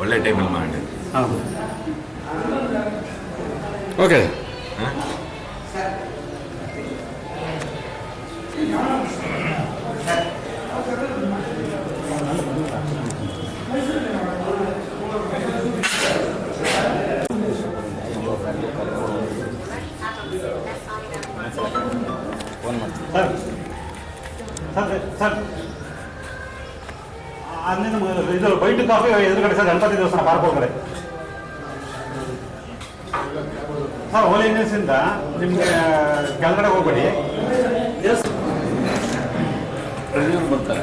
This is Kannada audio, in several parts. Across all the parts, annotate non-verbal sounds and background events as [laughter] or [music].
ಒಳ್ಳೆ ಟೈಮಲ್ಲಿ ಮಾಡಿ. ಹೌದು. ಓಕೆ. ಸರ್ ಸರ್ ಸರ್ ಅಲ್ಲಿಂದ ಮ- ಇದು ವೈಟ್ ಕಾಫಿ ಎದುರುಗಡೆ ಸರ್ ಗಣಪತಿ ದೇವಸ್ಥಾನ, ಪಾರ್ಕ್ ಒಳಗಡೆ. ಸರ್ ಓಲಿ ಇಂದ ನಿಮಗೆ ಕೆಳಗಡೆ ಹೋಗ್ಬೇಡಿ. ಬರ್ತಾರೆ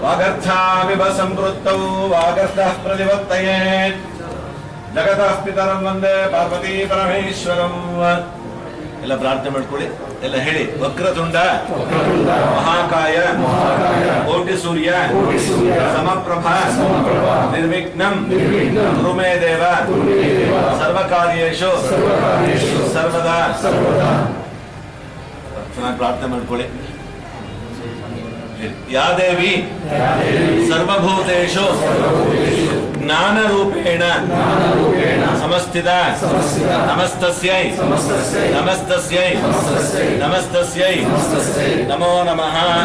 वागर्थाविव सम्पृक्तौ वागर्थः प्रतिपत्तये ಜಗತಃ ಪಿತರಂ ವಂದೇ ಪಾರ್ವತಿ ಪರಮೇಶ್ವರಂ ಎಲ್ಲ ಪ್ರಾರ್ಥನೆ ಮಾಡ್ಕೊಳ್ಳಿ ಎಲ್ಲ ಹೇಳಿ ವಕ್ರತುಂಡ ಮಹಾಕಾಯ ಕೋಟಿ ಸೂರ್ಯ ಸಮಪ್ರಭ ನಿರ್ವಿಘ್ನಂ ಗುರುಮೇ ದೇವ ಸರ್ವಕಾರ್ಯೇಶು ಸರ್ವದಾ ಚೆನ್ನಾಗಿ ಪ್ರಾರ್ಥನೆ ಮಾಡ್ಕೊಳ್ಳಿ या देवी सर्वभूतेषु। ज्ञान रूपेण समस्थिता। नमस्तस्यै। नमस्तस्यै। नमस्तस्यै। नमो नमः।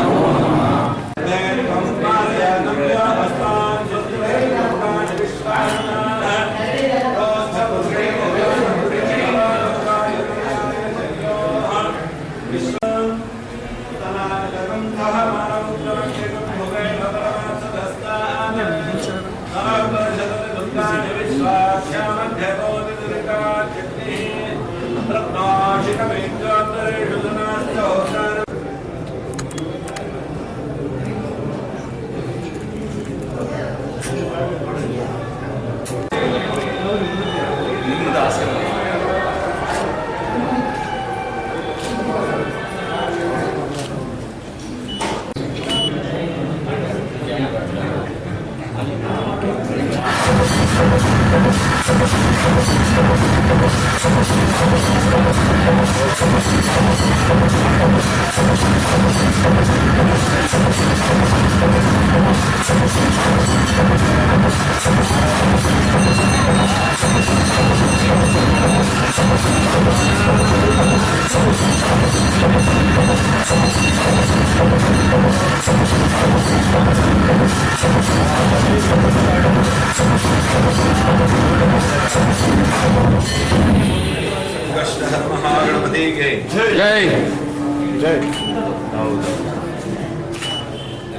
ಹೌದು.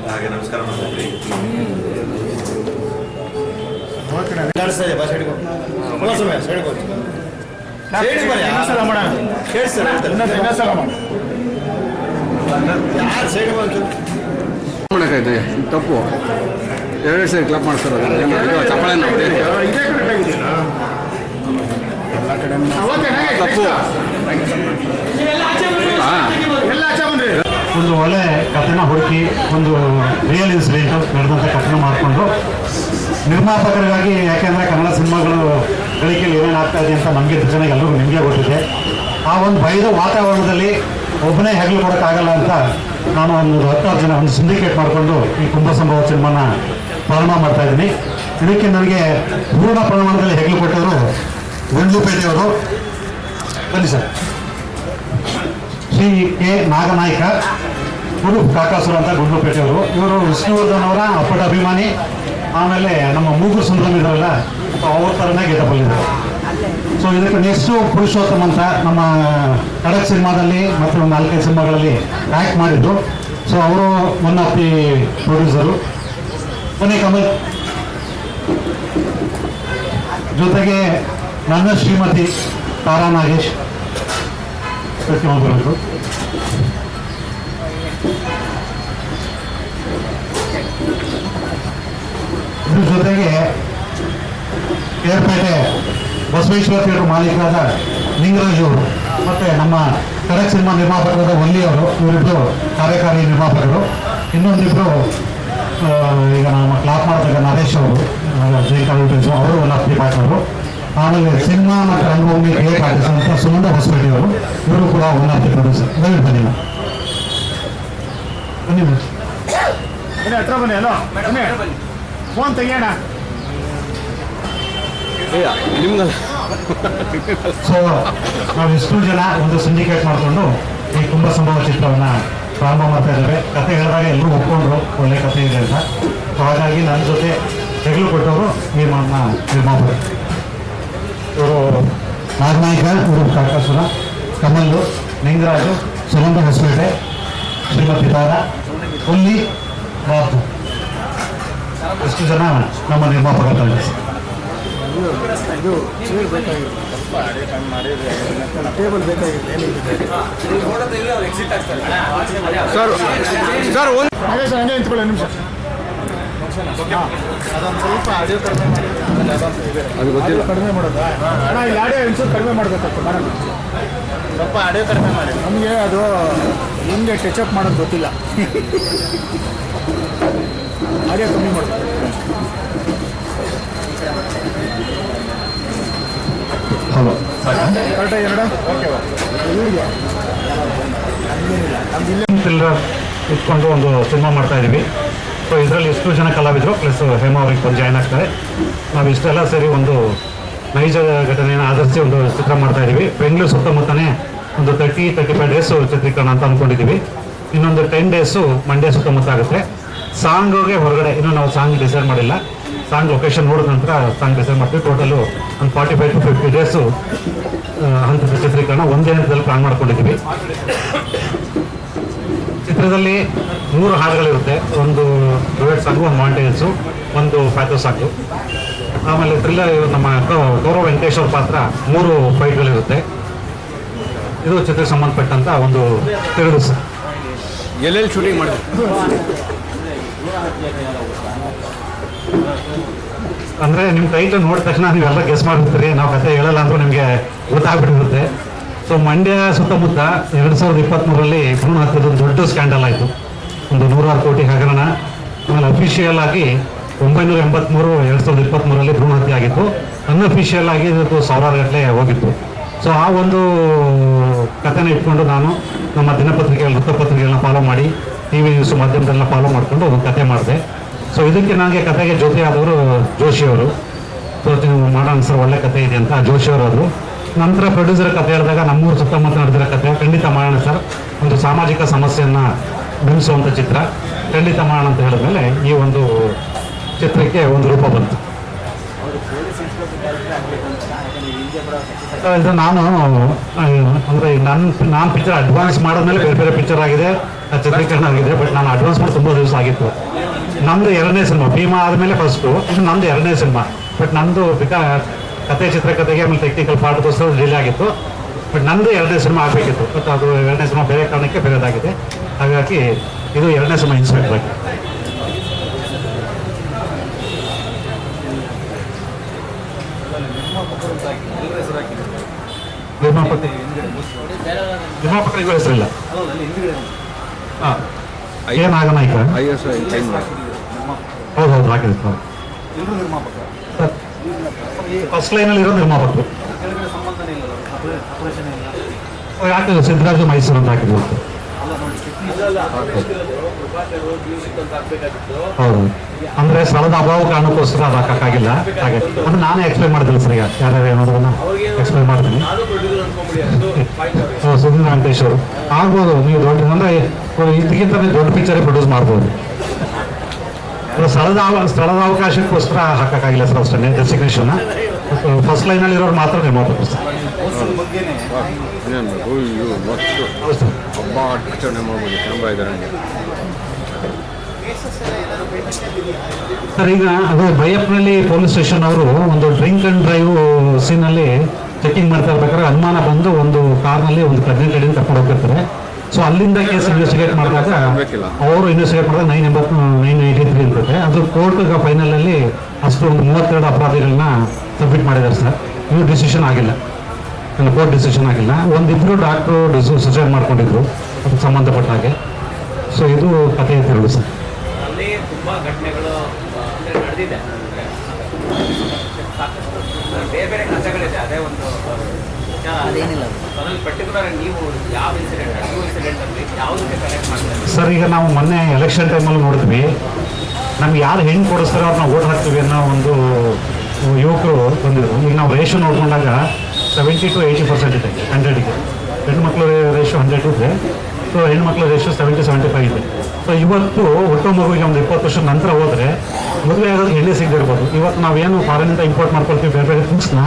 ಹಾಗೆ ನಮಸ್ಕಾರ ಮಾಡ್ತೀವಿ. ಮಾಡಕ್ಕಾಯ್ತು ತಪ್ಪು. ಎರಡು ಸರಿ ಕ್ಲಬ್ ಮಾಡ್ತಾರೆ ಇದು ಚಪ್ಪಾಳೆ ತಪ್ಪು ಹಾಂ ಒಂದು ಒಳ್ಳೆ ಕಥೆನ ಹುಡುಕಿ ಒಂದು ರಿಯಲ್ ಇನ್ಸಿಡೆಂಟ್ ನಡೆದಂಥ ಕಥೆನ ಮಾಡಿಕೊಂಡು ನಿರ್ಮಾಪಕರಿಗಾಗಿ, ಯಾಕೆಂದರೆ ಕನ್ನಡ ಸಿನಿಮಾಗಳು ಗಳಿಕೆಯಲ್ಲಿ ಏನೇನು ಆಗ್ತಾ ಇದೆ ಅಂತ ನಮಗೆ ಜನಕ್ಕೆ ಎಲ್ಲರಿಗೂ ನಿಮಗೆ ಗೊತ್ತಿದೆ. ಆ ಒಂದು ಭಯದ ವಾತಾವರಣದಲ್ಲಿ ಒಬ್ಬನೇ ಹೆಗಲು ಕೊಡೋಕ್ಕಾಗಲ್ಲ ಅಂತ ನಾನು ಒಂದು ಹತ್ತಾರು ಜನ ಒಂದು ಸಿಂಡಿಕೇಟ್ ಮಾಡಿಕೊಂಡು ಈ ಕುಂಭ ಸಂಭವ ಸಿನಿಮಾನ ಪ್ರಾರಂಭ ಮಾಡ್ತಾ ಇದ್ದೀನಿ. ಇದಕ್ಕೆ ನನಗೆ ಪೂರ್ಣ ಪ್ರಮಾಣದಲ್ಲಿ ಹೆಗಲು ಕೊಟ್ಟವರು ಗುಂಡ್ಲುಪೇಟೆಯವರು ಬನ್ನಿ ಸರ್. ಶ್ರೀ ಕೆ ನಾಗನಾಯ್ಕ. ಗುರು ಕಾಕಾಸುರ ಅಂತ ಗುಂಡ್ಲುಪೇಟೆಯವರು. ಇವರು ವಿಷ್ಣುವರ್ಧನ್ ಅವರ ಅಪ್ಪಟ ಅಭಿಮಾನಿ. ಆಮೇಲೆ ನಮ್ಮ ಮೂಗು ಸುಂದರಂ ಇದ್ರಲ್ಲ ಅವ್ರ ಥರನೇ ಗೀತ ಬಂದಿದ್ದಾರೆ ಸೊ ಇದಕ್ಕೆ ನೆಕ್ಸ್ಟು ಪುರುಷೋತ್ತಮ್ ಅಂತ ನಮ್ಮ ಕಡಕ್ ಸಿನಿಮಾದಲ್ಲಿ ಮತ್ತು ಒಂದು ನಾಲ್ಕೈದು ಸಿನಿಮಾಗಳಲ್ಲಿ ಆ್ಯಕ್ಟ್ ಮಾಡಿದ್ರು ಸೊ ಅವರು ಒನ್ ಆಫ್ ದಿ ಪ್ರೊಡ್ಯೂಸರು ಕೊನೆ ಕಮಲ್. ಜೊತೆಗೆ ನನ್ನ ಶ್ರೀಮತಿ ತಾರಾ ನಾಗೇಶ್. ಪ್ರತಿಯೊಬ್ಬರು ಇದ್ರ ಜೊತೆಗೆ ಏರ್ಪೇಟೆ ಬಸವೇಶ್ವರ ಥಿಯೇಟರ್ ಮಾಲೀಕರಾದ ಲಿಂಗರಾಜ್ ಅವರು ಮತ್ತೆ ನಮ್ಮ ಕರೆಕ್ಟ್ ಸಿನಿಮಾ ನಿರ್ಮಾಪಕರಾದ ಒಲ್ಲಿ ಅವರು ಇವರಿಬ್ಬರು ಕಾರ್ಯಕಾರಿ ನಿರ್ಮಾಪಕರು. ಇನ್ನೊಂದಿಬ್ಬರು ಈಗ ನಮ್ಮ ಕ್ಲಾಪ್ ಮಾಡ್ತಕ್ಕ ನರೇಶ್ ಅವರು ಜೈ ಕಾಲೇಜ್ ಅವರು ಒನ್ ಆಫ್ ದಿ ಪಾರ್ಟ್ನರು ಆಮೇಲೆ ಸಿನಿಮಾ ಮತ್ತು ರಂಗಭೂಮಿ ಕ್ರಿಯೇಟ್ ಆರ್ಟಿಸ್ಟ್ ಅಂತ ಸುನಂದ ಹೊಸಪೇಟೆ ಅವರು, ಇವರು ಕೂಡ ಒನ್ ಆಫ್ ಪ್ರೊಡ್ಯೂಸರ್ ದಯವಿಟ್ಟು ಬನ್ನಿ. ಬನ್ನಿ. ಬನ್ನಿ ಹತ್ರ ಬನ್ನಿ ಅಲೋ ಬನ್ನಿ. ಫೋನ್ ತೆಗಿಯೋಣ. ಸೊ ನಾವು ಎಷ್ಟು ಜನ ಒಂದು ಸಿಂಡಿಕೇಟ್ ಮಾಡಿಕೊಂಡು ಈ ಕುಂಭ ಸಂಭವ ಚಿತ್ರವನ್ನ ಪ್ರಾರಂಭ ಮಾಡ್ತಾ ಇದ್ದಾರೆ. ಕತೆ ಹೇಳಿದಾಗ ಎಲ್ಲರೂ ಒಪ್ಕೊಂಡ್ರು ಒಳ್ಳೆ ಕತೆ ಇದೆ ಅಂತ. ಸೊ ಹಾಗಾಗಿ ನನ್ನ ಜೊತೆ ಹೆಗಲು ಕೊಟ್ಟವರು ನಿರ್ಮಾಣ ನಿರ್ಮಾಪಕರು. ಇವರು ನಾಗನಾಯಕ ಇವರು ಕಾಕಾಸುರ ಕಮಲ್ಲು ಲಿಂಗರಾಜು ಸುನಂದ ಹೊಸಪೇಟೆ ಶ್ರೀಮತಿ ತಾರ ಹುಲ್ಲಿ ಬಾಬು ಎಷ್ಟು ಜನ ನಮ್ಮ ನಿರ್ಮಾಪಕ ತಂಡ ಇದು ಚೇರ್ ಬೇಕಾಗಿತ್ತು ಟೇಬಲ್ ಬೇಕಾಗಿತ್ತು ಸರ್ ಸರ್ ಒಂದು ಹಂಗೆ ನಿಂತ್ಕೊಳ್ಳಿ ನಿಮಿಷ ಅದೊಂದು ಸ್ವಲ್ಪ ಆಡಿಯೋ ಕಡಿಮೆ ಮಾಡಿ ಅದು ಗೊತ್ತಿಲ್ಲ ಕಡಿಮೆ ಮಾಡೋದು ಅಣ್ಣ ಇಲ್ಲಿ ಆಡಿಯೋ ಒಂಚೂರು ಕಡಿಮೆ ಮಾಡಬೇಕಾಗ್ತದೆ ಸ್ವಲ್ಪ ಆಡಿಯೋ ಕಡಿಮೆ ಮಾಡಿ. ನಮಗೆ ಅದು ಹಿಂಗೆ ಟಚಪ್ ಮಾಡೋದು ಗೊತ್ತಿಲ್ಲ. ಆಡಿಯೋ ಕಮ್ಮಿ ಮಾಡಬೇಕು ಹೌದು ಕರೆಕ್ಟಾಗಿ ಎರಡು? ಓಕೆ ಇಲ್ಲೇ. ಇಟ್ಕೊಂಡು ಒಂದು ಸಿನಿಮಾ ಮಾಡ್ತಾ ಇದ್ದೀವಿ ಸೊ ಇದರಲ್ಲಿ ಎಷ್ಟು ಜನ ಕಲಾವಿದರು ಪ್ಲಸ್ ಹೇಮಾ ಅವ್ರಿಗೆ ಬಂದು ಜಾಯ್ನ್ ಆಗ್ತಾರೆ. ನಾವು ಇಷ್ಟೆಲ್ಲ ಸೇರಿ ಒಂದು ನೈಜ ಘಟನೆಯನ್ನು ಆಧರಿಸಿ ಒಂದು ಚಿತ್ರ ಮಾಡ್ತಾ ಇದ್ದೀವಿ ಬೆಂಗಳೂರು ಸುತ್ತಮುತ್ತನೇ ಒಂದು ತರ್ಟಿ ತರ್ಟಿ ಫೈವ್ ಡೇಸು ಚಿತ್ರೀಕರಣ ಅಂತ ಅಂದ್ಕೊಂಡಿದ್ದೀವಿ ಇನ್ನೊಂದು ಟೆನ್ ಡೇಸು ಮಂಡ್ಯ ಸುತ್ತಮುತ್ತ ಆಗುತ್ತೆ. ಸಾಂಗ್ಗೆ ಹೊರಗಡೆ ಇನ್ನೂ ನಾವು ಸಾಂಗ್ ಡಿಸೈಡ್ ಮಾಡಿಲ್ಲ. ಸಾಂಗ್ ಲೊಕೇಶನ್ ನೋಡಿದ ನಂತರ ಸಾಂಗ್ ಡಿಸೈಡ್ ಮಾಡ್ತೀವಿ. ಟೋಟಲು ಒಂದು forty five to fifty days ಹಂತದ ಚಿತ್ರೀಕರಣ ಒಂದೇ ಹಂತದಲ್ಲಿ ಪ್ಲಾನ್ ಮಾಡ್ಕೊಂಡಿದ್ದೀವಿ ಚಿತ್ರದಲ್ಲಿ ಮೂರು ಹಾಡುಗಳಿರುತ್ತೆ. ಒಂದು ಡುವೆಟ್ ಸಾಂಗು ಒಂದು ಮಾಂಟೇನ್ಸು ಒಂದು ಫ್ಯಾಥೋ ಸಾಂಗು ಆಮೇಲೆ ಥ್ರಿಲ್ಲರ್ ನಮ್ಮ ಗೌರವ ವೆಂಕಟೇಶ್ವರ ಪಾತ್ರ ಮೂರು ಫೈಟ್ಗಳಿರುತ್ತೆ ಇದು ಚಿತ್ರಕ್ಕೆ ಸಂಬಂಧಪಟ್ಟಂತ ಒಂದು ತಿರುಳು ಸರ್. ಎಲ್ಲೆಲ್ಲಿ ಶೂಟಿಂಗ್ ಮಾಡಿ ಅಂದ್ರೆ ನಿಮ್ಮ ಟೈಟಲ್ ನೋಡಿದ ತಕ್ಷಣ ನೀವೆಲ್ಲ ಗೆಸ್ ಮಾಡಿರ್ತೀರಿ ನಾವು ಕತೆ ಹೇಳಲ್ಲ ಅಂದ್ರೂ ನಿಮಗೆ ಗೊತ್ತಾಗ್ಬಿಟ್ಟಿರುತ್ತೆ ಸೊ ಮಂಡ್ಯ ಸುತ್ತಮುತ್ತ ಎರಡು ಸಾವಿರದ ಇಪ್ಪತ್ತ್ಮೂರರಲ್ಲಿ ಭ್ರೂಣ ಹತ್ಯದ ಒಂದು ದೊಡ್ಡ ಸ್ಕ್ಯಾಂಡಲ್ ಆಯಿತು. ಒಂದು ನೂರಾರು ಕೋಟಿ ಹಗರಣ ಆಮೇಲೆ ಅಫಿಷಿಯಲ್ ಆಗಿ ಒಂಬೈನೂರ ಎಂಬತ್ತ್ಮೂರು ಎರಡು ಸಾವಿರದ ಇಪ್ಪತ್ತ್ಮೂರಲ್ಲಿ ಭ್ರೂಣ ಹತ್ಯೆ ಆಗಿತ್ತು. ಅನ್ಅಫಿಷಿಯಲ್ ಆಗಿ ಇದು ಸಾವಿರಾರು ಗಟ್ಟಲೆ ಹೋಗಿತ್ತು. ಸೊ ಆ ಒಂದು ಕಥೆನ ಇಟ್ಕೊಂಡು ನಾನು ನಮ್ಮ ದಿನಪತ್ರಿಕೆಗಳ, ವೃತ್ತಪತ್ರಿಕೆಗಳನ್ನ ಫಾಲೋ ಮಾಡಿ ಟಿ ವಿ ನ್ಯೂಸ್ ಮಾಧ್ಯಮದಲ್ಲ ಫಾಲೋ ಮಾಡಿಕೊಂಡು ಒಂದು ಕತೆ ಮಾಡಿದೆ. ಸೊ ಇದಕ್ಕೆ ನನಗೆ ಕತೆಗೆ ಜೊತೆ ಆದವರು ಜೋಶಿ ಅವರು. ಸೊ ನೀವು ಮಾಡೋಣ ಸರ್, ಒಳ್ಳೆ ಕತೆ ಇದೆ ಅಂತ ಜೋಶಿಯವರು ಆದರು. ನಂತರ ಪ್ರೊಡ್ಯೂಸರ್ ಕತೆ ಹೇಳಿದಾಗ ನಮ್ಮೂರು ಸುತ್ತಮುತ್ತ ನಡೆದಿರೋ ಕತೆ ಖಂಡಿತ ಮಾಡೋಣ ಸರ್, ಒಂದು ಸಾಮಾಜಿಕ ಸಮಸ್ಯೆಯನ್ನು ಬಿಂಬಿಸುವಂಥ ಚಿತ್ರ, ಖಂಡಿತ ಮಾಡೋಣ ಅಂತ ಹೇಳಿದ್ಮೇಲೆ ಈ ಒಂದು ಚಿತ್ರಕ್ಕೆ ಒಂದು ರೂಪ ಬಂತು ನಾನು ಅಂದರೆ ನನ್ನ ನಾನು ಪಿಕ್ಚರ್ ಅಡ್ವಾನ್ಸ್ ಮಾಡಿದ್ಮೇಲೆ ಬೇರೆ ಬೇರೆ ಪಿಕ್ಚರ್ ಆಗಿದೆ ಚಿತ್ರೀಕರಣ ಆಗಿದೆ ಬಟ್ ನಾನು ಅಡ್ವಾನ್ಸ್ ಮಾಡಿ ತುಂಬ ದಿವಸ ಆಗಿತ್ತು ನಮ್ಮದು ಎರಡನೇ ಸಿನಿಮಾ ಭೀಮಾ ಆದಮೇಲೆ ಫಸ್ಟು ಇದು ನಮ್ಮದು ಎರಡನೇ ಸಿನಿಮಾ ಬಟ್ ನಂದು ಬಿಕಾ ಕತೆ ಚಿತ್ರಕಥೆಗೆ ಆಮೇಲೆ ಟೆಕ್ನಿಕಲ್ ಪಾರ್ಟ್ಗೋಸ್ಕರ ಡಿಲೇ ಆಗಿತ್ತು ಬಟ್ ನಂದು ಎರಡನೇ ಸಿನಿಮಾ ಆಗಬೇಕಿತ್ತು ಬಟ್ ಅದು ಎರಡನೇ ಸಿನಿಮಾ ಬೇರೆ ಕಾರಣಕ್ಕೆ ಬೇರೆದಾಗಿದೆ ಹಾಗಾಗಿ ಇದು ಎರಡನೇ ಸಿನಿಮಾ ಇನ್ಸ್ಪೆಕ್ಟ್ ಆಗಿ ನಿರ್ಮಾಪಕ ನಿರ್ಮಾಪಕರಿಗೂ ಹೆಸರಿಲ್ಲ. ಏನು ನಾಗನಾಯ್ಕ ಹೌದು ಹೌದು ಹಾಕಿದೆ ಸರ್ ಫಸ್ಟ್ ಲೈನಲ್ಲಿ ಇರೋ ನಿರ್ಮಾಪಕರು ಯಾಕೆ ಸಿದ್ದರಾಜ ಮೈಸೂರು ಅಂತ ಹಾಕಿದ್ರು? ಹೌದು. ಅಂದ್ರೆ ಸ್ಥಳದ ಅಭಾವ ಕಾರಣಕ್ಕೋಸ್ಕರ ಅದು ಹಾಕಕ್ಕಾಗಿಲ್ಲ. ಹಾಗೆ. ಅದು ನಾನೇ ಎಕ್ಸ್ಪ್ಲೈನ್ ಮಾಡ್ತೀನಿ ಸರ್ ಈಗ. ಯಾರ್ಯಾರು ಏನಾದ್ರು ಎಕ್ಸ್ಪ್ಲೈನ್ ಮಾಡ್ತೀನಿ. ಸುಧೀರ್ ವೆಂಕಟೇಶ್ ಅವರು. ಆಗ್ಬೋದು, ನೀವು ದೊಡ್ಡ ಅಂದ್ರೆ ಇದಕ್ಕಿಂತ ದೊಡ್ಡ ಪಿಕ್ಚರೇ ಪ್ರೊಡ್ಯೂಸ್ ಮಾಡ್ಬೋದು. ಸ್ಥಳದ ಸ್ಥಳದ ಅವಕಾಶಕ್ಕೋಸ್ಕರ ಹಾಕಕ್ಕಾಗಿಲ್ಲ ಸರ್ ಅಷ್ಟೇ ಡೆಸಿಗ್ನೇಷನ್ ಫಸ್ಟ್ ಲೈನಲ್ಲಿ ಇರೋರು ಮಾತ್ರ ಸರ್ ಇನ್ನೇನು ಅಯ್ಯೋ ಮಸ್ತು ಹೌದು. ಸರ್ ಹಬ್ಬ ಆಚರಣೆ ಮಾಡ್ಬೋದು ಕ್ಯಾಮ್ರಾ ಇದೆ ನನಗೆ. ಸರ್ ಈಗ ಅದೇ ಬೈಯಪ್ನಲ್ಲಿ ಪೊಲೀಸ್ ಸ್ಟೇಷನ್ ಅವರು ಒಂದು ಡ್ರಿಂಕ್ ಅಂಡ್ ಡ್ರೈವ್ ಸೀನಲ್ಲಿ ಚೆಕಿಂಗ್ ಮಾಡ್ತಾ ಇರ್ಬೇಕಾದ್ರೆ ಅನುಮಾನ ಬಂದು ಒಂದು ಕಾರ್ನಲ್ಲಿ ಒಂದು ಪ್ರೆಗ್ನೆಂಟ್ ಲೇಡಿನ ಕರ್ಕೊಂಡು ಹೋಗ್ತಿರ್ತಾರೆ. ಸೊ ಅಲ್ಲಿಂದ ಕೇಸ್ ಇನ್ವೆಸ್ಟಿಗೇಟ್ ಮಾಡಿದಾಗ ಅವರು ಇನ್ವೆಸ್ಟಿಗೇಟ್ ಮಾಡಿದಾಗ ನೈನ್ ಎಂಬತ್ ನೈನ್ ಏಯ್ಟಿ ತ್ರೀ ಇರ್ತದೆ ಅದು ಕೋರ್ಟ್ ಫೈನಲ್ ಅಲ್ಲಿ ಅಷ್ಟು ಒಂದು ಮೂವತ್ತೆರಡು ಅಪರಾಧಿಗಳನ್ನ ಸಬ್ಮಿಟ್ ಮಾಡಿದ್ದಾರೆ ಸರ್. ಇನ್ನೂ ಡಿಸಿಷನ್ ಆಗಿಲ್ಲ. ಕೋರ್ಟ್ ಡಿಸಿಷನ್ ಆಗಿಲ್ಲ. ಒಂದಿಬ್ಬರು ಡಾಕ್ಟ್ರು ಸುಸೈಡ್ ಮಾಡ್ಕೊಂಡಿದ್ರು. ಅದಕ್ಕೆ ಸಂಬಂಧಪಟ್ಟ ಹಾಗೆ. ಸೊ ಇದು ಕಥೆ ತಿರುಳು ಸರ್. ಅಲ್ಲಿ ತುಂಬ ಘಟನೆಗಳು ಆ, ಅಂದ್ರೆ ನಡೆದಿದೆ. ಅಂದ್ರೆ ಸಾಕಷ್ಟು ಬೇರೆ ಬೇರೆ ಕಥೆಗಳಿದೆ. ಅದೇ ಒಂದು ಅದೇನಿಲ್ಲ ಸರ್, ಈಗ ನಾವು ಮೊನ್ನೆ ಎಲೆಕ್ಷನ್ ಟೈಮಲ್ಲಿ ನೋಡಿದ್ವಿ. ನಮ್ಗೆ ಯಾರು ಹೆಣ್ಣು ಕೊಡಿಸ್ತಾರೆ ಅವ್ರನ್ನ ಓಟ್ ಹಾಕ್ತೀವಿ ಅನ್ನೋ ಒಂದು ಯುವಕರು ಬಂದಿದ್ರು. ಈಗ ನಾವು ರೇಷೋ ನೋಡ್ಕೊಂಡಾಗ ಸೆವೆಂಟಿ ಟು ಏಯ್ಟಿ ಪರ್ಸೆಂಟ್ ಇದೆ ಹಂಡ್ರೆಡ್ಗೆ ಹೆಣ್ಮಕ್ಳು ರೇಷೋ ಹಂಡ್ರೆಡ್ ಇದೆ. ಸೊ ಹೆಣ್ಮಕ್ಳ ರೇಷೋ ಸೆವೆಂಟಿ ಸೆವೆಂಟಿ ಫೈವ್ ಇದೆ. ಸೊ ಇವತ್ತು ಒಟ್ಟು ಮಗುವಿಗೆ ಒಂದು ಇಪ್ಪತ್ತು ವರ್ಷದ ನಂತರ ಹೋದರೆ ಮದುವೆ ಆಗೋದು ಹೆಣ್ಣೆ ಸಿಗದಿರ್ಬೋದು ಇವತ್ತು ನಾವೇನು ಫಾರಿನಿಂದ ಇಂಪೋರ್ಟ್ ಮಾಡ್ಕೊಳ್ತೀವಿ, ಬೇರೆ ಬೇರೆ ಥಿಂಗ್ಸ್ನ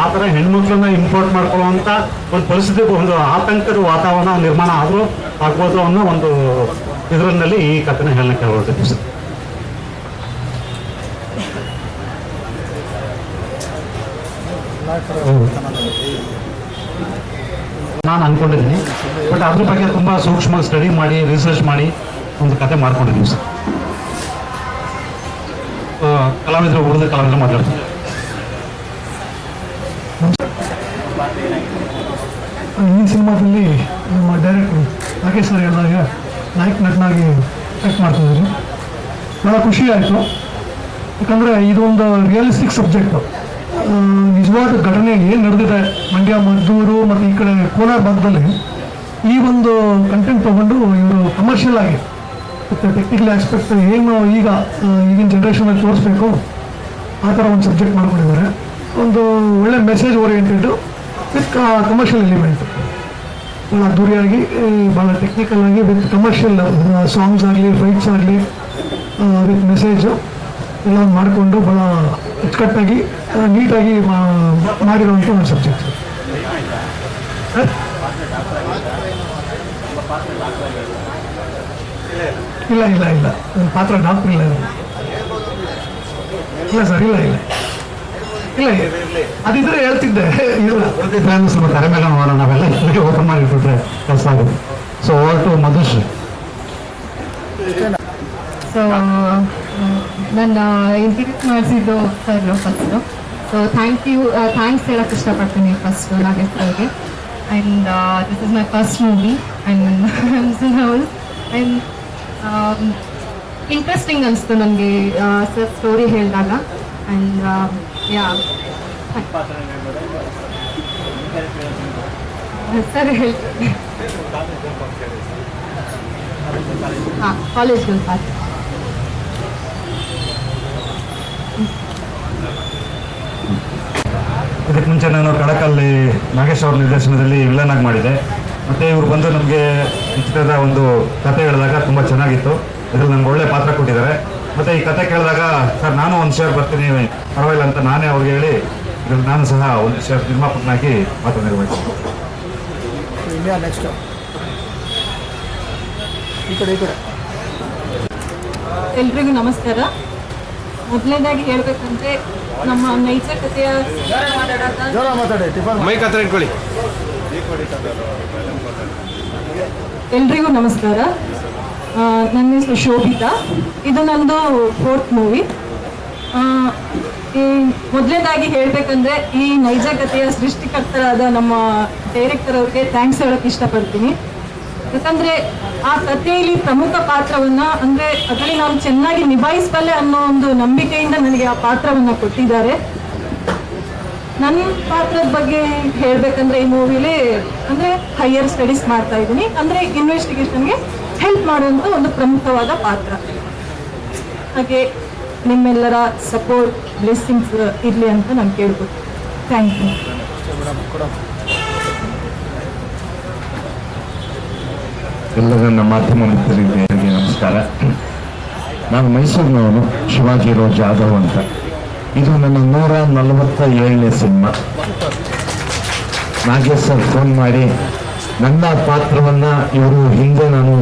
ಆ ಥರ ಹೆಣ್ಮಕ್ಳನ್ನ ಇಂಪೋರ್ಟ್ ಮಾಡ್ಕೊಳ್ಳುವಂಥ ಒಂದು ಪರಿಸ್ಥಿತಿ, ಒಂದು ಆತಂಕದ ವಾತಾವರಣ ನಿರ್ಮಾಣ ಆದರೂ ಆಗ್ಬೋದು ಅನ್ನೋ ಒಂದು ಇದರಲ್ಲಿ ಈ ಕಥೆನ ಹೇಳಲಿಕ್ಕೆ ಹೊರಟಿದ್ವಿ ಸರ್ ನಾನು ಅಂದ್ಕೊಂಡಿದ್ದೀನಿ ಬಟ್ ಅದ್ರ ಬಗ್ಗೆ ತುಂಬ ಸೂಕ್ಷ್ಮ ಸ್ಟಡಿ ಮಾಡಿ ರಿಸರ್ಚ್ ಮಾಡಿ ಒಂದು ಕತೆ ಮಾಡ್ಕೊಂಡಿದ್ದೀನಿ ಸರ್. ಕಲಾವಿದರು ಉಳಿದ ಕಲಾವಿದರು ಮಾತಾಡ್ತಾರೆ ಈ ಸಿನಿಮಾದಲ್ಲಿ ನಮ್ಮ ಡೈರೆಕ್ಟ್ರು ರಾಕೇಶ್ ಸರ್ ಹೇಳಿದಾಗ ನಾಯಕ ನಟನಾಗಿ ಕಟ್ ಮಾಡ್ತಿದ್ದೀರಿ. ಭಾಳ ಖುಷಿ ಆಯಿತು. ಯಾಕಂದರೆ ಇದೊಂದು ರಿಯಲಿಸ್ಟಿಕ್ ಸಬ್ಜೆಕ್ಟು ನಿಜವಾದ ಘಟನೆ ಏನು ನಡೆದಿದೆ? ಮಂಡ್ಯ, ಮದ್ದೂರು ಮತ್ತು ಈ ಕಡೆ ಕೋಲಾರ ಭಾಗದಲ್ಲಿ ಈ ಒಂದು ಕಂಟೆಂಟ್ ತೊಗೊಂಡು ಇವರು ಕಮರ್ಷಿಯಲ್ ಆಗಿ ಮತ್ತು ಟೆಕ್ನಿಕಲ್ ಆಸ್ಪೆಕ್ಟ್ ಏನು ಈಗ ಈಗಿನ ಜನ್ರೇಷನಲ್ಲಿ ತೋರಿಸ್ಬೇಕು. ಆ ಥರ ಒಂದು ಸಬ್ಜೆಕ್ಟ್ ಮಾಡ್ಕೊಂಡಿದ್ದಾರೆ. ಒಂದು ಒಳ್ಳೆ message oriented with commercial element ಭಾಳ ಅದ್ದೂರಿಯಾಗಿ ಭಾಳ ಟೆಕ್ನಿಕಲ್ ಆಗಿ ವಿತ್ ಕಮರ್ಷಿಯಲ್ ಸಾಂಗ್ಸ್ ಆಗಲಿ ಫೈಟ್ಸ್ ಆಗಲಿ ವಿತ್ ಮೆಸೇಜು ಎಲ್ಲ ಮಾಡಿಕೊಂಡು ಭಾಳ ಅಚ್ಚುಕಟ್ಟಾಗಿ ನೀಟಾಗಿ ಮಾಡಿರುವಂಥ ಒಂದು ಸಬ್ಜೆಕ್ಟ್ ಇಲ್ಲ ಇಲ್ಲ ಇಲ್ಲ. ಪಾತ್ರ ಡಾಕ್ಟ್ರ್ ಇಲ್ಲ. ಇಲ್ಲ ಸರ್ ಇಲ್ಲ ಇಲ್ಲ. ಇಲ್ಲ ಅದಿದ್ರೆ ಹೇಳ್ತಿದ್ದೆ. ಇಲ್ಲ. ಮೇಲೆ ನೋಡೋಣ ನಾವೆಲ್ಲ ಇಲ್ಲಿಗೆ ಓಪನ್ ಮಾಡಿಬಿಟ್ರೆ ಕೆಲಸ ಆಗುತ್ತೆ. So over to Madhushree. So ನನ್ನ ಇಂಟ್ರಡ್ಯೂಸ್ ಮಾಡಿಸಿದ್ದು sir first so thank you thanks ಹೇಳಕ್ಕೆ ಇಷ್ಟಪಡ್ತೀನಿ ಫಸ್ಟ್ ನಾಗೇಶ್ ಸರ್ಗೆ and this is my first movie and and interesting ಅನಿಸ್ತು ನನಗೆ ಸರ್ ಸ್ಟೋರಿ ಹೇಳಿದಾಗ. And sir. ಹೇಳ್ತೀನಿ ಹಾಂ ಇದಕ್ಕೆ ಮುಂಚೆ ನಾನು ಕಡಕಲ್ಲಿ ನಾಗೇಶ್ ಅವ್ರ ನಿರ್ದೇಶನದಲ್ಲಿ ವಿಲನ್ ಆಗಿ ಮಾಡಿದೆ. ಮತ್ತು ಇವರು ಬಂದು ನಮಗೆ ಈ ಚಿತ್ರದ ಒಂದು ಕತೆ ಹೇಳಿದಾಗ ತುಂಬ ಚೆನ್ನಾಗಿತ್ತು. ಇದ್ರಲ್ಲಿ ನಂಗೆ ಒಳ್ಳೆ ಪಾತ್ರ ಕೊಟ್ಟಿದ್ದಾರೆ. ಮತ್ತು ಈ ಕತೆ ಕೇಳಿದಾಗ ಸರ್ ನಾನು ಒಂದು ಶೇರ್ ಬರ್ತೀನಿ ಪರವಾಗಿಲ್ಲ ಅಂತ ನಾನೇ ಅವ್ರಿಗೆ ಹೇಳಿ ಇದ್ರಲ್ಲಿ ನಾನು ಸಹ ಒಂದು ಶೇರ್ ನಿರ್ಮಾಪಕನಾಗಿ ಪಾತ್ರ ನಿರ್ವಹಿಸ್ತೀನಿ ಎಲ್ರಿಗೂ ನಮಸ್ಕಾರ. ಮೊದಲನೇದಾಗಿ ಹೇಳ್ಬೇಕಂದ್ರೆ ನಮ್ಮ ನೈಜ ಕಥೆಯ ಜೋರ ಮಾತಾಡಿ ಮೈಕ್ ಹತ್ರ ಇಟ್ಕೊಳ್ಳಿ ಎಲ್ರಿಗೂ ನಮಸ್ಕಾರ. ನನ್ನ ಹೆಸರು ಶೋಭಿತಾ. ಇದು ನಂದು ಫೋರ್ತ್ ಮೂವಿ ಈ ಮೊದಲನೇದಾಗಿ ಹೇಳಬೇಕಂದ್ರೆ ಈ ನೈಜ ಕಥೆಯ ಸೃಷ್ಟಿಕರ್ತರಾದ ನಮ್ಮ ಡೈರೆಕ್ಟರ್ ಅವ್ರಿಗೆ ಥ್ಯಾಂಕ್ಸ್ ಹೇಳೋಕ್ಕೆ ಇಷ್ಟಪಡ್ತೀನಿ. ಯಾಕಂದ್ರೆ ಆ ಕಥೆಯಲ್ಲಿ ಪ್ರಮುಖ ಪಾತ್ರವನ್ನ, ಅಂದ್ರೆ ಅದರಲ್ಲಿ ನಾನು ಚೆನ್ನಾಗಿ ನಿಭಾಯಿಸಬಲ್ಲೆ ಅನ್ನೋ ಒಂದು ನಂಬಿಕೆಯಿಂದ ನನಗೆ ಆ ಪಾತ್ರವನ್ನ ಕೊಟ್ಟಿದ್ದಾರೆ. ನನ್ನ ಪಾತ್ರದ ಬಗ್ಗೆ ಹೇಳ್ಬೇಕಂದ್ರೆ ಈ ಮೂವಿಲಿ ಅಂದ್ರೆ ಹೈಯರ್ ಸ್ಟಡೀಸ್ ಮಾಡ್ತಾ ಇದ್ದೀನಿ. ಅಂದ್ರೆ ಇನ್ವೆಸ್ಟಿಗೇಷನ್ಗೆ ಹೆಲ್ಪ್ ಮಾಡುವಂಥ ಒಂದು ಪ್ರಮುಖವಾದ ಪಾತ್ರ. ಹಾಗೆ ನಿಮ್ಮೆಲ್ಲರ ಸಪೋರ್ಟ್ ಬ್ಲೆಸ್ಸಿಂಗ್ಸ್ ಇರಲಿ ಅಂತ ನಾನು ಕೇಳ್ಬೋದು. ಥ್ಯಾಂಕ್ ಯು ಎಲ್ಲ ನನ್ನ ಮಾಧ್ಯಮ ಮಿತ್ರರಿಗೆ ನಮಸ್ಕಾರ. ನಾನು ಮೈಸೂರಿನವನು ಶಿವಾಜಿರಾವ್ ಜಾಧವ್ ಅಂತ. ಇದು ನನ್ನ ನೂರ ನಲವತ್ತ ಏಳನೇ ಸಿನಿಮಾ. ನಾಗೇಶ್ ಸರ್ ಫೋನ್ ಮಾಡಿ ನನ್ನ ಪಾತ್ರವನ್ನ ಇವರು ಹಿಂದೆ ನಾನು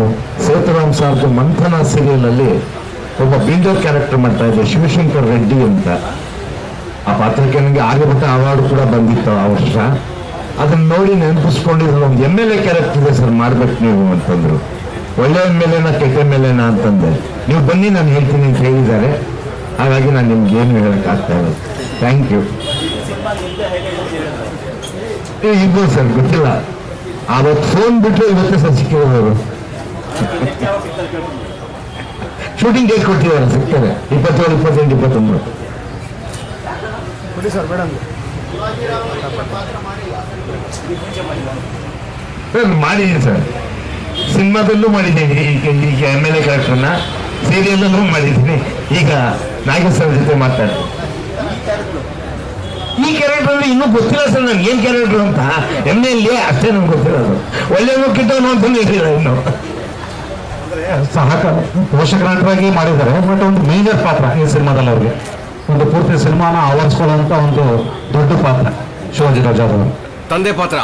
ಸೇತುರಾಮ್ ಸಾರ್ದು ಮಂಥನ ಸೀರಿಯಲಲ್ಲಿ ಒಬ್ಬ ಬಿಲ್ಡರ್ ಕ್ಯಾರೆಕ್ಟರ್ ಮಾಡ್ತಾ ಇದ್ದೆ ಶಿವಶಂಕರ್ ರೆಡ್ಡಿ ಅಂತ. ಆ ಪಾತ್ರಕ್ಕೆ ನನಗೆ ಆಗಬಿಟ್ಟ ಅವಾರ್ಡ್ ಕೂಡ ಬಂದಿತ್ತು ಆ ವರ್ಷ. ಅದನ್ನ ನೋಡಿ ನೆನಪಿಸ್ಕೊಂಡಿದ್ರು ಒಂದು ಎಂ ಎಲ್ ಎ ಕ್ಯಾರೆಕ್ಟರ್ ಇದೆ ಸರ್ ಮಾಡ್ಬೇಕು ನೀವು ಅಂತಂದ್ರು. ಒಳ್ಳೆ ಎಂ ಎಲ್ ಎನ ಕೆಟ್ಟ ಎಂ ಎಲ್ ಎನ ಅಂತಂದೆ. ನೀವು ಬನ್ನಿ ನಾನು ಹೇಳ್ತೀನಿ ಅಂತ ಹೇಳಿದ್ದಾರೆ. ಹಾಗಾಗಿ ನಾನು ನಿಮ್ಗೆ ಏನು ಹೇಳೋಕ್ಕಾಗ್ತಾ ಇಲ್ಲ. ಥ್ಯಾಂಕ್ ಯು ಇರ್ಬೋದು ಸರ್ ಗೊತ್ತಿಲ್ಲ. ಅವತ್ತು ಫೋನ್ ಬಿಟ್ಟರೆ ಇವತ್ತೇ ಸರ್ ಸಿಕ್ಕಿರೋದು ಶೂಟಿಂಗ್ ಡೇಟ್ ಕೊಟ್ಟಿದ್ದಾರೆ ಸಿಗ್ತಾರೆ ಇಪ್ಪತ್ತೇಳು ಇಪ್ಪತ್ತೆಂಟು ಇಪ್ಪತ್ತೊಂಬತ್ತು. ಸರ್ ಮೇಡಮ್ ಸರ್ ಮಾಡಿದ್ದೀನಿ ಸರ್. ಸಿನಿಮಾದಲ್ಲೂ ಮಾಡಿದ್ದೀನಿ ಈಗ ಈಗ ಎಂ ಎಲ್ ಎ ಕ್ಯಾರೆಕ್ಟರ್ನ ಸೀರಿಯಲ್ಲೂ ಮಾಡಿದ್ದೀನಿ ಈಗ ನಾಗೇಶ್ ಸರ್ ಜೊತೆ ಮಾತಾಡಿ ಈ ಕ್ಯಾರೆಕ್ಟರ್ ಇನ್ನೂ ಗೊತ್ತಿಲ್ಲ ಸರ್ ನನ್ಗೆ ಏನ್ ಕ್ಯಾರೆಕ್ಟರ್ ಅಂತ. ಎಂ ಎಲ್ಲಿ ಅಷ್ಟೇ ನಮ್ಗೆ ಗೊತ್ತಿರೋದು ಒಳ್ಳೆ ಕೆಟ್ಟವನು ಅಂತ ಹೇಳಿಲ್ಲ ಇನ್ನು. ಸಹಕಾರ ಪೋಷಕರಾಗಿ ಮಾಡಿದ್ದಾರೆ ಬಟ್ ಒಂದು ಮೇಜರ್ ಪಾತ್ರ ಈ ಸಿನಿಮಾದಲ್ಲಿ ಅವ್ರಿಗೆ. ಒಂದು ಪೂರ್ತಿ ಸಿನಿಮಾನ ಆವರಿಸ್ಕೊಳ್ಳುವಂತ ಒಂದು ದೊಡ್ಡ ಪಾತ್ರ ಶಿವಾಜಿ ರಾಜಾರವರು ತಂದೆ ಪಾತ್ರ.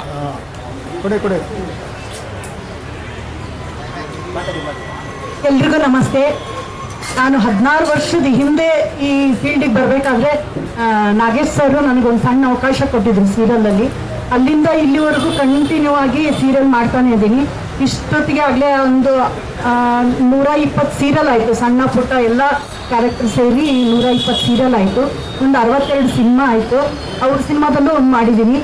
ಕೊಡಿ ಕೊಡಿ. ಎಲ್ರಿಗೂ ನಮಸ್ತೆ. ನಾನು ಹದಿನಾರು ವರ್ಷದ ಹಿಂದೆ ಈ ಫೀಲ್ಡಿಗೆ ಬರಬೇಕಾದ್ರೆ ನಾಗೇಶ್ ಸರ್ ನನಗೊಂದು ಸಣ್ಣ ಅವಕಾಶ ಕೊಟ್ಟಿದ್ರು ಸೀರಿಯಲಲ್ಲಿ ಅಲ್ಲಿಂದ ಇಲ್ಲಿವರೆಗೂ ಕಂಟಿನ್ಯೂ ಆಗಿ ಸೀರಿಯಲ್ ಮಾಡ್ತಾನೆ ಇದ್ದೀನಿ. ಇಷ್ಟೊತ್ತಿಗೆ ಆಗಲೇ ಒಂದು ನೂರ ಇಪ್ಪತ್ತು ಸೀರಿಯಲ್ ಆಯಿತು. ಸಣ್ಣ ಪುಟ್ಟ ಎಲ್ಲ ಕ್ಯಾರೆಕ್ಟರ್ ಸೇರಿ ನೂರ ಇಪ್ಪತ್ತು ಸೀರಿಯಲ್ ಆಯಿತು. ಒಂದು ಅರವತ್ತೆರಡು ಸಿನಿಮಾ ಆಯಿತು. ಅವ್ರ ಸಿನಿಮಾದಲ್ಲೂ ಒಂದು ಮಾಡಿದ್ದೀನಿ.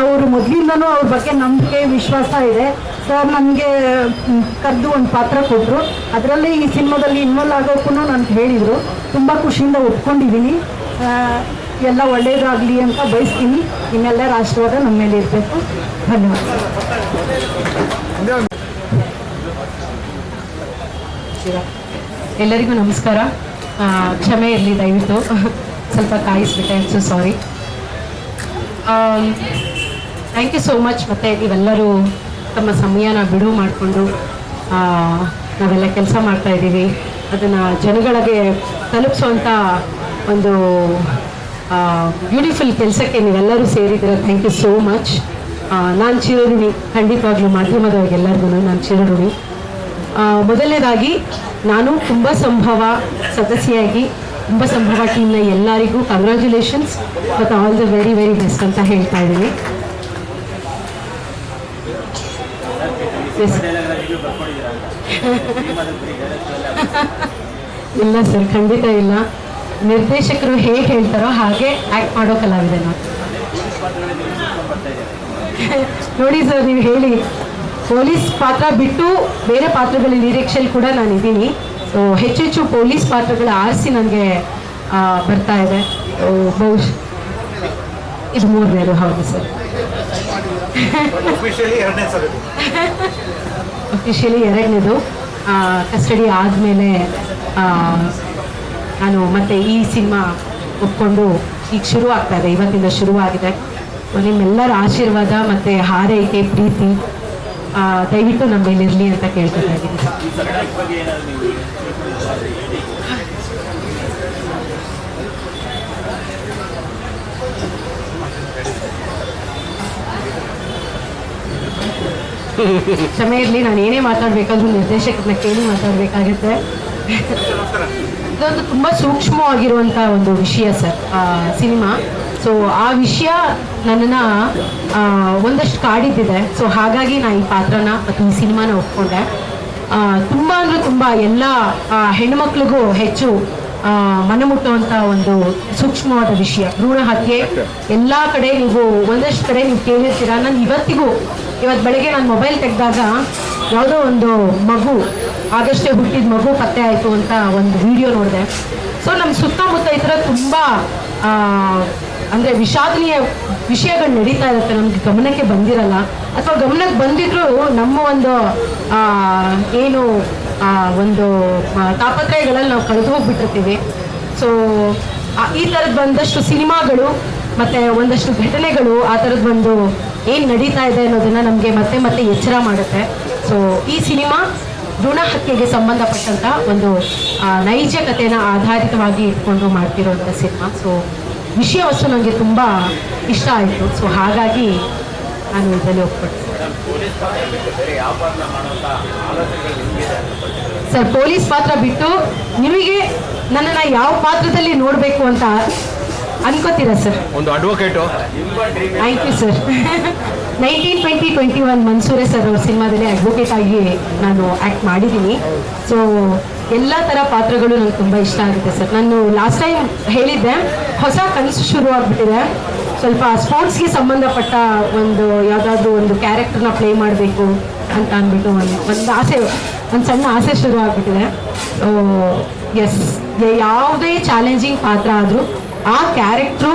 ಅವರು ಮೊದಲಿಂದನೂ ಅವ್ರ ಬಗ್ಗೆ ನಂಬಿಕೆ, ವಿಶ್ವಾಸ ಇದೆ. ಸರ್ ನನಗೆ ಕರೆದು ಒಂದು ಪಾತ್ರ ಕೊಟ್ಟರು ಅದರಲ್ಲಿ ಈ ಸಿನಿಮಾದಲ್ಲಿ ಇನ್ವಾಲ್ವ್ ಆಗೋಕ್ಕೂ ನಾನು ಹೇಳಿದರು. ತುಂಬ ಖುಷಿಯಿಂದ ಒಪ್ಕೊಂಡಿದ್ದೀನಿ ಎಲ್ಲ ಒಳ್ಳೆಯದಾಗಲಿ ಅಂತ ಬಯಸ್ತೀನಿ. ಇನ್ನೆಲ್ಲರ ಆಶೀರ್ವಾದ ನಮ್ಮ ಮೇಲೆ ಇರಬೇಕು. ಧನ್ಯವಾದ. ಎಲ್ಲರಿಗೂ ನಮಸ್ಕಾರ. ಕ್ಷಮೆ ಇರಲಿ ದಯವಿಟ್ಟು. ಸ್ವಲ್ಪ ಕಾಯಿಸ್ಬಿಟ್ಟೆ so sorry thank you so much ಮತ್ತು ನೀವೆಲ್ಲರೂ ತಮ್ಮ ಸಮಯನ ಬಿಡುವು ಮಾಡಿಕೊಂಡು ನಾವೆಲ್ಲ ಕೆಲಸ ಮಾಡ್ತಾ ಇದ್ದೀವಿ. ಅದನ್ನು ಜನಗಳಿಗೆ ತಲುಪಿಸುವಂಥ ಒಂದು ಬ್ಯೂಟಿಫುಲ್ ಕೆಲಸಕ್ಕೆ ನೀವೆಲ್ಲರೂ ಸೇರಿದ್ದೀರ. ಥ್ಯಾಂಕ್ ಯು ಸೋ ಮಚ್ ನಾನು ಚಿರಋಣಿ, ಖಂಡಿತವಾಗ್ಲೂ ಮಾಧ್ಯಮದವ್ರಿಗೆಲ್ಲರಿಗೂ ನಾನು ಚಿರಋಣಿ. ಮೊದಲನೇದಾಗಿ, ನಾನು ತುಂಬ ಸಂಭವ ಸದಸ್ಯೆಯಾಗಿ ತುಂಬ ಸಂಭವ ಟೀಮ್ನ ಎಲ್ಲರಿಗೂ ಕಂಗ್ರ್ಯಾಚುಲೇಷನ್ಸ್ ಮತ್ತು all the very very best ಅಂತ ಹೇಳ್ತಾ ಇದ್ದೀನಿ. [laughs] ಇಲ್ಲ ಸರ್ ಖಂಡಿತ ಇಲ್ಲ. ನಿರ್ದೇಶಕರು ಹೇಗೆ ಹೇಳ್ತಾರೋ ಹಾಗೆ ಆ್ಯಕ್ಟ್ ಮಾಡೋ ಕಲಾವಿದೆ ನಾನು [laughs] ನೋಡಿ ಸರ್ ನೀವು ಹೇಳಿ. ಪೊಲೀಸ್ ಪಾತ್ರ ಬಿಟ್ಟು ಬೇರೆ ಪಾತ್ರಗಳ ನಿರೀಕ್ಷೆಯಲ್ಲಿ ಕೂಡ ನಾನು ಇದ್ದೀನಿ. ಸೊ ಹೆಚ್ಚೆಚ್ಚು ಪೊಲೀಸ್ ಪಾತ್ರಗಳ ಆರಿಸಿ ನನಗೆ ಬರ್ತಾ ಇದೆ. ಬಹುಶಃ ಇದು ಮೂರನೇದು ಹೌದು ಸರ್. [laughs] ಅಫಿಷಿಯಲಿ ಎರಡನೇದು ಕಸ್ಟಡಿ ಆದಮೇಲೆ ನಾನು ಮತ್ತೆ ಈ ಸಿನಿಮಾ ಒಪ್ಕೊಂಡು ಈಗ ಶುರು ಆಗ್ತಾ ಇದೆ, ಇವತ್ತಿಂದ ಶುರುವಾಗಿದೆ ನಿಮ್ಮೆಲ್ಲರ ಆಶೀರ್ವಾದ ಮತ್ತು ಹಾರೈಕೆ, ಪ್ರೀತಿ ದಯವಿಟ್ಟು ನಮ್ಮ ಇರಲಿ ಅಂತ ಕೇಳ್ಕೊತಾ ಇದ್ದೀನಿ. ಕ್ಷಮೆ ಇರಲಿ ನಾನು ಏನೇ ಮಾತಾಡಬೇಕಾದ್ರೂ ನಿರ್ದೇಶಕರನ್ನ ಕೇಳಿ ಮಾತಾಡಬೇಕಾಗುತ್ತೆ. ಇದೊಂದು ತುಂಬ ಸೂಕ್ಷ್ಮವಾಗಿರುವಂಥ ಒಂದು ವಿಷಯ ಸರ್ ಸಿನಿಮಾ. ಸೊ ಆ ವಿಷಯ ನನ್ನನ್ನು ಒಂದಷ್ಟು ಕಾಡಿದ್ದಿದೆ. ಸೊ ಹಾಗಾಗಿ ನಾನು ಈ ಪಾತ್ರನ ಮತ್ತು ಈ ಸಿನಿಮಾನ ಒಪ್ಕೊಂಡೆ. ಆ, ತುಂಬ ಅಂದರೆ ತುಂಬ ಎಲ್ಲ ಆ, ಹೆಣ್ಮಕ್ಳಿಗೂ ಹೆಚ್ಚು ಆ, ಮನಮುಟ್ಟುವಂಥ ಒಂದು ಸೂಕ್ಷ್ಮವಾದ ವಿಷಯ. ಭ್ರೂಣ ಹತ್ಯೆ. ಎಲ್ಲ ಕಡೆ ನೀವು ಒಂದಷ್ಟು ಕಡೆ ನೀವು ಕೇಳಿರ್ತೀರ? ನಾನು ಇವತ್ತಿಗೂ ಇವತ್ತು ಬೆಳಗ್ಗೆ ನಾನು ಮೊಬೈಲ್ ತೆಗೆದಾಗ ಯಾವುದೋ ಒಂದು ಮಗು ಆಗಷ್ಟೇ ಹುಟ್ಟಿದ ಮಗು ಪತ್ತೆ ಆಯಿತು ಅಂತ ಒಂದು ವಿಡಿಯೋ ನೋಡಿದೆ. ಸೊ ನಮ್ಮ ಸುತ್ತಮುತ್ತ ಈ ಥರ ತುಂಬ ಅಂದರೆ ವಿಷಾದನೀಯ ವಿಷಯಗಳು ನಡೀತಾ ಇರುತ್ತೆ. ನಮಗೆ ಗಮನಕ್ಕೆ ಬಂದಿರಲ್ಲ. ಅಥವಾ ಗಮನಕ್ಕೆ ಬಂದಿದ್ರೂ ನಮ್ಮ ಒಂದು ಏನು ಒಂದು ತಾಪತ್ರಯಗಳಲ್ಲಿ ನಾವು ಕಳೆದು ಹೋಗ್ಬಿಟ್ಟಿರ್ತೀವಿ. ಸೊ ಈ ಥರದ್ದು ಬಂದಷ್ಟು ಸಿನಿಮಾಗಳು, ಮತ್ತು ಒಂದಷ್ಟು ಘಟನೆಗಳು, ಆ ಥರದ್ದು ಒಂದು ಏನು ನಡೀತಾ ಇದೆ ಅನ್ನೋದನ್ನು ನಮಗೆ ಮತ್ತೆ ಮತ್ತೆ ಎಚ್ಚರ ಮಾಡುತ್ತೆ. ಸೊ ಈ ಸಿನಿಮಾ ಋಣ ಹತ್ಯೆಗೆ ಸಂಬಂಧಪಟ್ಟಂಥ ಒಂದು ನೈಜ ಕಥೆನ ಆಧಾರಿತವಾಗಿ ಇಟ್ಕೊಂಡು ಮಾಡ್ತಿರೋಂಥ ಸಿನಿಮಾ. ಸೊ ವಿಷಯ ವಸ್ತು ನನಗೆ ತುಂಬ ಇಷ್ಟ ಆಯಿತು. ಸೊ ಹಾಗಾಗಿ ನಾನು ಇದರಲ್ಲಿ ಒಪ್ಪಿಕೊಟ್ಟೆ ಸರ್, ಪೊಲೀಸ್ ಪಾತ್ರ ಬಿಟ್ಟು ನಿಮಗೆ ನನ್ನನ್ನು ಯಾವ ಪಾತ್ರದಲ್ಲಿ ನೋಡಬೇಕು ಅಂತ ಅನ್ಕೋತೀರಾ ಸರ್. ಒಂದು advocate thank you sir. Nineteen twenty twenty one Mansore sir ಅವ್ರ ಸಿನಿಮಾದಲ್ಲಿ ಅಡ್ವೊಕೇಟ್ ಆಗಿ ನಾನು ಆ್ಯಕ್ಟ್ ಮಾಡಿದ್ದೀನಿ. ಸೊ ಎಲ್ಲ ಥರ ಪಾತ್ರಗಳು ನನಗೆ ತುಂಬ ಇಷ್ಟ ಆಗುತ್ತೆ ಸರ್. ನಾನು ಲಾಸ್ಟ್ ಟೈಮ್ ಹೇಳಿದ್ದೆ ಹೊಸ ಕನಸು ಶುರು ಆಗಿಬಿಟ್ಟಿದೆ. ಸ್ವಲ್ಪ ಸ್ಪೋರ್ಟ್ಸ್ಗೆ ಸಂಬಂಧಪಟ್ಟ ಒಂದು ಯಾವುದಾದ್ರೂ ಒಂದು ಕ್ಯಾರೆಕ್ಟರ್ನ ಪ್ಲೇ ಮಾಡಬೇಕು ಅಂತ ಅಂದ್ಬಿಟ್ಟು ಒಂದು ಒಂದು ಆಸೆ ಒಂದು ಸಣ್ಣ ಆಸೆ ಶುರು ಆಗಿಬಿಟ್ಟಿದೆ. ಎಸ್ ಯಾವುದೇ ಚಾಲೆಂಜಿಂಗ್ ಪಾತ್ರ ಆದರೂ ಆ ಕ್ಯಾರೆಕ್ಟ್ರು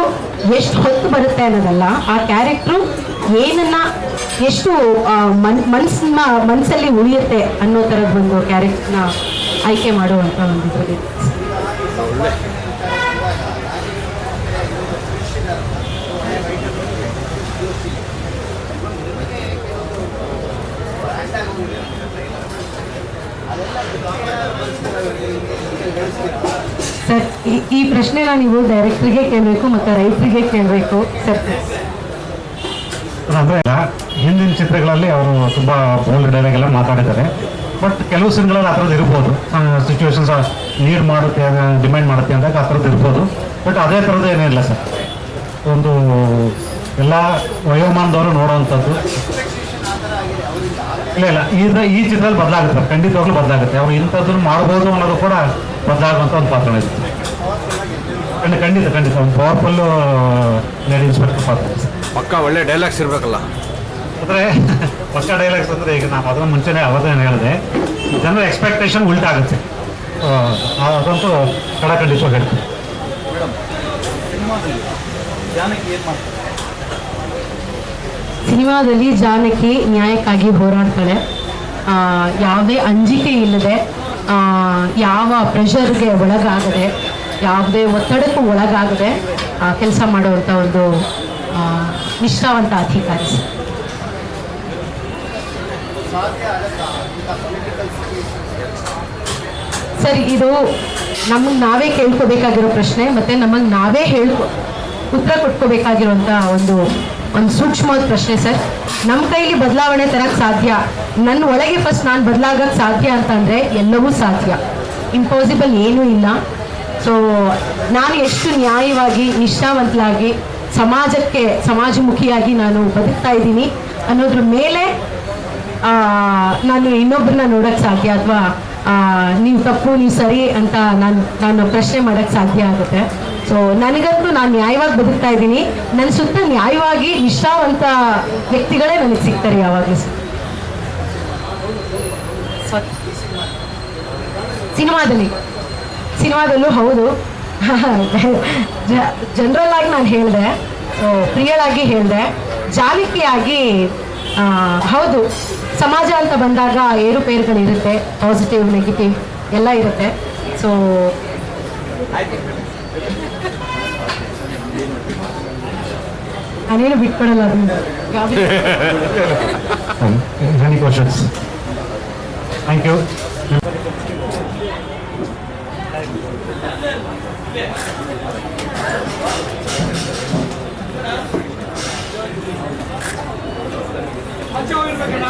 ಎಷ್ಟು ಹೊತ್ತು ಬರುತ್ತೆ ಅನ್ನೋದಲ್ಲ, ಆ ಕ್ಯಾರೆಕ್ಟ್ರು ಏನನ್ನ ಎಷ್ಟು ಮನ್ ಮನ್ಸನ್ನ ಮನಸ್ಸಲ್ಲಿ ಉಳಿಯುತ್ತೆ ಅನ್ನೋ ಥರದ್ದು ಒಂದು ಕ್ಯಾರೆಕ್ಟರ್ನ ಆಯ್ಕೆ ಮಾಡುವಂಥ ಒಂದು ಇದರಲ್ಲಿ. ಸರ್, ಈ ಪ್ರಶ್ನೆನ ನೀವು ಡೈರೆಕ್ಟ್ರಿಗೆ ಕೇಳಬೇಕು ಮತ್ತು ರೈತರಿಗೆ ಕೇಳಬೇಕು, ಸರ್. ಅಂದರೆ ಹಿಂದಿನ ಚಿತ್ರಗಳಲ್ಲಿ ಅವರು ತುಂಬ ಬೋಲ್ಡ್ ಡೈಲಾಗ್ ಎಲ್ಲ ಮಾತಾಡಿದ್ದಾರೆ. ಬಟ್ ಕೆಲವು ಸಿನ್ಗಳಲ್ಲಿ ಆ ಥರದ್ದು ಇರ್ಬೋದು. ಸಿಚುವೇಶನ್ಸ್ ನೀಡ್ ಮಾಡುತ್ತೆ ಡಿಮ್ಯಾಂಡ್ ಮಾಡುತ್ತೆ ಅಂದಾಗ ಆ ಥರದ್ದು ಇರ್ಬೋದು. ಬಟ್ ಅದೇ ಥರದ್ದು ಏನಿಲ್ಲ ಸರ್. ಒಂದು ಎಲ್ಲ ವಯೋಮಾನದವರು ನೋಡೋವಂಥದ್ದು. ಇಲ್ಲ ಇಲ್ಲ. ಇದ್ರ ಈ ಚಿತ್ರದಲ್ಲಿ ಬದಲಾಗುತ್ತೆ ಖಂಡಿತವಾಗ್ಲೂ ಬದಲಾಗುತ್ತೆ. ಅವ್ರು ಇಂಥದ್ದನ್ನು ಮಾಡ್ಬೋದು ಅನ್ನೋದು ಕೂಡ ಬದಲಾಗುವಂಥ ಒಂದು ಪಾತ್ರ ಇದೆ. ಖಂಡಿತ ಖಂಡಿತ ಖಂಡಿತ. ಒಂದು ಪವರ್ಫುಲ್ಲು ಲೇಡಿ ಇನ್ಸ್ಪೆಕ್ಟರ್ ಪಾತ್ರ. ಪಕ್ಕ ಒಳ್ಳೆ ಡೈಲಾಗ್ಸ್ ಇರಬೇಕಲ್ಲ. ಅಂದರೆ ಹೊಸ ಡೈಲಾಗ್ಸ್ ಅಂದ್ರೆ ಈಗ ನಾವು ಅದನ್ನು ಮುಂಚೆನೇ ಅವತ್ತೇನು ಹೇಳಿದೆ. ಜನರ ಎಕ್ಸ್ಪೆಕ್ಟೇಷನ್ ಉಲ್ಟಾಗುತ್ತೆ ಆ, ಅದಂತೂ ಕಡಖಂಡಿತವಾಗಿ ಹೇಳ್ತೀನಿ. ಸಿನಿಮಾದಲ್ಲಿ ಜಾನಕಿ ನ್ಯಾಯಕ್ಕಾಗಿ ಹೋರಾಡ್ತಾಳೆ ಯಾವುದೇ ಅಂಜಿಕೆ ಇಲ್ಲದೆ ಯಾವ ಪ್ರೆಷರ್ಗೆ ಒಳಗಾಗದೆ, ಯಾವುದೇ ಒತ್ತಡಕ್ಕೂ ಒಳಗಾಗದೆ ಕೆಲಸ ಮಾಡುವಂಥ ಒಂದು ನಿಷ್ಠಾವಂತ ಅಧಿಕಾರಿ. ಸರ್ ಇದು ನಮಗೆ ನಾವೇ ಕೇಳ್ಕೋಬೇಕಾಗಿರೋ ಪ್ರಶ್ನೆ, ಮತ್ತು ನಮಗೆ ನಾವೇ ಹೇಳ್ಕೊ, ಉತ್ತರ ಕೊಟ್ಕೋಬೇಕಾಗಿರುವಂಥ ಒಂದು ಒಂದು ಸೂಕ್ಷ್ಮವಾದ ಪ್ರಶ್ನೆ, ಸರ್. ನಮ್ಮ ಕೈಲಿ ಬದಲಾವಣೆ ತರಕ್ಕೆ ಸಾಧ್ಯ? ನನ್ನ ಒಳಗೆ ಫಸ್ಟ್ ನಾನು ಬದಲಾಗಕ್ಕೆ ಸಾಧ್ಯ ಅಂತಂದರೆ ಎಲ್ಲವೂ ಸಾಧ್ಯ. ಇಂಪಾಸಿಬಲ್ ಏನೂ ಇಲ್ಲ. ಸೊ ನಾನು ಎಷ್ಟು ನ್ಯಾಯವಾಗಿ ನಿಷ್ಠಾವಂತಲಾಗಿ ಸಮಾಜಕ್ಕೆ, ಸಮಾಜಮುಖಿಯಾಗಿ ನಾನು ಬದುಕ್ತಾ ಇದ್ದೀನಿ ಅನ್ನೋದ್ರ ಮೇಲೆ ನಾನು ಇನ್ನೊಬ್ಬರನ್ನ ನೋಡಕ್ಕೆ ಸಾಧ್ಯ ಅಥವಾ ನೀವು ತಪ್ಪು, ನೀವು ಸರಿ ಅಂತ ನಾನು ನಾನು ಪ್ರಶ್ನೆ ಮಾಡೋಕ್ಕೆ ಸಾಧ್ಯ ಆಗುತ್ತೆ. ಸೊ ನನಗಂತೂ ನಾನು ನ್ಯಾಯವಾಗಿ ಬದುಕ್ತಾ ಇದ್ದೀನಿ. ನನ್ನ ಸುತ್ತ ನ್ಯಾಯವಾಗಿ ನಿಷ್ಠಾವಂತ ವ್ಯಕ್ತಿಗಳೇ ನನಗೆ ಸಿಗ್ತಾರೆ ಯಾವಾಗಲೂ. ಸಿನಿಮಾದಲ್ಲಿ. ಸಿನಿಮಾದಲ್ಲೂ ಹೌದು. ಜನರಲ್ ಆಗಿ ನಾನು ಹೇಳಿದೆ. ಪ್ರಿಯಳಾಗಿ ಹೇಳಿದೆ. ಜಾಲಿಕೆಯಾಗಿ ಹೌದು. ಸಮಾಜ ಅಂತ ಬಂದಾಗ ಏರುಪೇರುಗಳಿರುತ್ತೆ. ಪಾಸಿಟಿವ್ ನೆಗೆಟಿವ್ ಎಲ್ಲ ಇರುತ್ತೆ. ಸೊ ನಾನೇನು ಬಿಟ್ಕೊಡಲ್ಲ ಅದನ್ನ ಯಾವ್ದು ಎನಿ ಕ್ವಶನ್ಸ್ ಥ್ಯಾಂಕ್ ಯು ಆಚೆ ಹೋಗಿರ್ಬೇಕಣ್ಣ